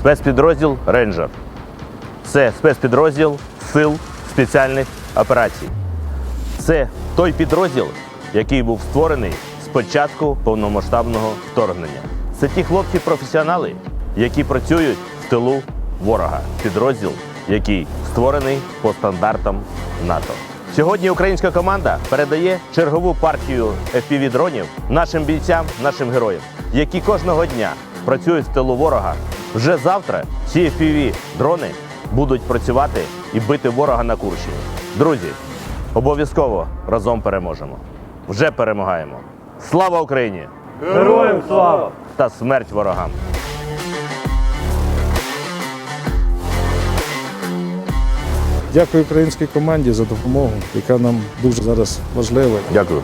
спецпідрозділ Рейнджер. Це спецпідрозділ Сил спеціальних операцій. Це той підрозділ, який був створений з початку повномасштабного вторгнення. Це ті хлопці-професіонали, які працюють в тилу ворога. Підрозділ, який створений по стандартам НАТО. Сьогодні українська команда передає чергову партію FPV-дронів нашим бійцям, нашим героям, які кожного дня працюють в тилу ворога. Вже завтра ці FPV-дрони будуть працювати і бити ворога на Курщині. Друзі, обов'язково разом переможемо. Вже перемагаємо. Слава Україні! Героям слава! Та смерть ворогам! Дякую українській команді за допомогу, яка нам дуже зараз важлива. Дякую.